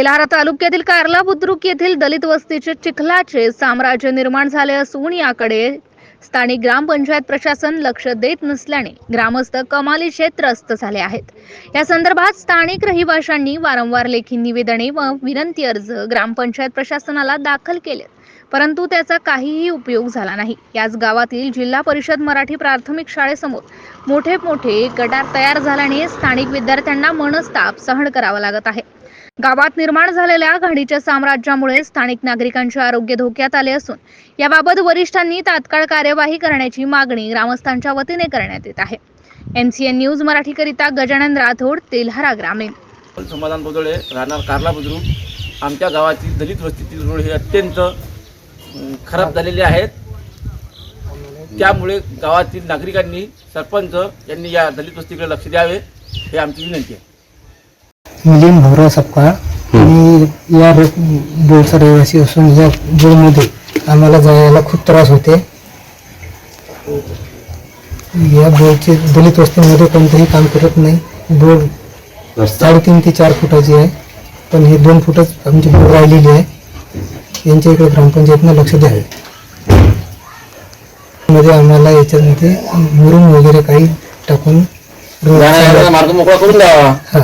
तेल्हारा तालुक्यातील कार्ला बुद्रुक येथील दलित वस्तीचे चिखलाचे साम्राज्य निर्माण झाले असून याकडे स्थानिक ग्रामपंचायत प्रशासन लक्ष देत नसल्याने ग्रामस्थ कमालीचे त्रस्त झाले आहेत. या संदर्भात स्थानिक रहिवाशांनी वारंवार लेखी निवेदने व विनंती अर्ज ग्रामपंचायत प्रशासनाला दाखल केले. परंतु त्याचा काहीही उपयोग झाला नाही. याच गावातील जिल्हा परिषद मराठी प्राथमिक शाळेसमोर मोठे मोठे गटार तयार झाल्याने स्थानिक विद्यार्थ्यांना मनस्ताप सहन करावा लागत आहे. गावात निर्माण झालेल्या घाणीच्या साम्राज्यामुळे स्थानिक नागरिकांचे आरोग्य धोक्यात आले असून याबाबत वरिष्ठांनी तात्काळ कार्यवाही करण्याची मागणी ग्रामस्थांच्या वतीने करण्यात येत आहे. एनसीएन न्यूज मराठीकरिता गजानन राठोड तेल्हारा ग्रामीण. समाधान बोदळे राहणार कार्ला बुद्रुक आमच्या गावातील दलित वस्तीतील रोड हे अत्यंत खराब झालेले आहेत. त्यामुळे गावातील नागरिकांनी सरपंच यांनी या दलित वस्तीकडे लक्ष द्यावे हे आमची विनंती आहे. मिलिंद भाऊराव सपकाळ मी या बोर्डचा रहिवासी असून या बोर्डमध्ये आम्हाला जायला खूप त्रास होते. या बोर्डचे दलित वस्तीमध्ये कोणतंही काम करत नाही. बोर्ड साडेतीन ते चार फुटाची आहे. पण हे दोन फुटच आमची बोर्ड राहिलेली आहे. यांच्या इकडे ग्रामपंचायतनं लक्ष द्यावे. मध्ये आम्हाला याच्यामध्ये मुरुम वगैरे काही टाकून मार्ग मोकळा करून द्यावा. हा.